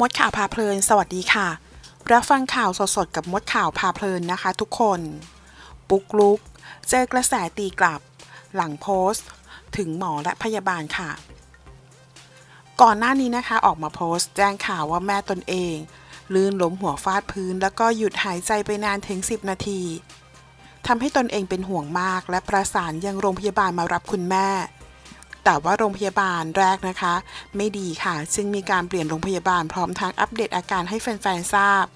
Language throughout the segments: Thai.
มดข่าวพาเพลิน สวัสดีค่ะ รับฟังข่าวสดๆกับมดข่าวพาเพลินนะคะ ทุกคน ปุกลุก เจอกระแสตีกลับ หลังโพสต์ ถึงหมอและพยาบาลค่ะ ก่อนหน้านี้นะคะออกมาโพสต์ แจ้งข่าวว่าแม่ตนเอง ลื่นล้มหัวฟาดพื้น แล้วก็หยุดหายใจไปนานถึง 10 นาทีทำให้ตนเองเป็นห่วงมาก และประสานยังโรงพยาบาลมารับคุณแม่ แต่ว่าโรงพยาบาลแรกนะคะ ไม่ดีค่ะจึงมีการเปลี่ยนโรงพยาบาลพร้อมทั้งอัปเดตอาการให้แฟนๆทราบ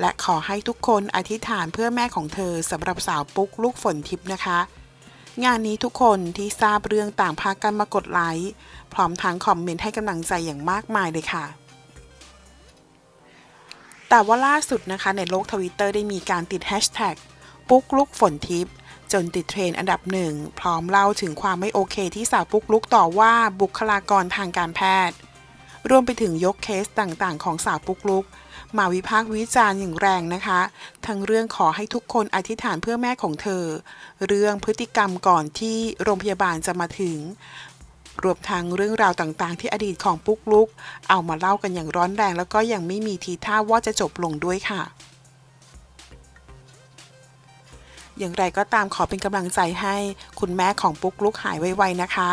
และขอให้ทุกคนอธิษฐานเพื่อแม่ของเธอสำหรับสาวปุ๊กลูกฝนทิพย์นะคะ งานนี้ทุกคนที่ทราบเรื่องต่างพากันมากดไลค์พร้อมทั้งคอมเมนต์ให้กำลังใจอย่างมากมายเลยค่ะแต่ว่าล่าสุดนะคะในโลกทวิตเตอร์ได้มีการติดแฮชแท็กปุ๊กลุกฝนทิพย์ จนติดเทรนอันดับหนึ่ง พร้อมเล่าถึงความไม่โอเคที่สาวปุ๊กลุกต่อว่าบุคลากรทางการแพทย์ รวมไปถึงยกเคสต่างๆ ของสาวปุ๊กลุก มาวิพากษ์วิจารณ์อย่างแรงนะคะ ทั้งเรื่องขอให้ทุกคนอธิษฐานเพื่อแม่ของเธอ เรื่องพฤติกรรมก่อนที่โรงพยาบาลจะมาถึงรวมทั้งเรื่องราวต่างๆ ที่อดีตของปุ๊กลุก เอามาเล่ากันอย่างร้อนแรงแล้วก็ยังไม่มีทีท่าว่าจะจบลงด้วยค่ะ อย่างไรก็ตามขอเป็นกำลังใจให้คุณแม่ของปุ๊กลุกหายไวๆนะคะ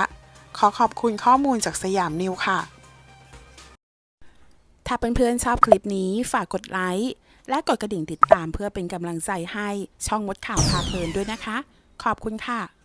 ขอขอบคุณข้อมูลจากสยามนิวค่ะ ถ้าเพื่อนๆชอบคลิปนี้ฝากกดไลค์และกดกระดิ่งติดตามเพื่อเป็นกำลังใจให้ช่องมดข่าวพาเพลินด้วยนะคะ ขอบคุณค่ะ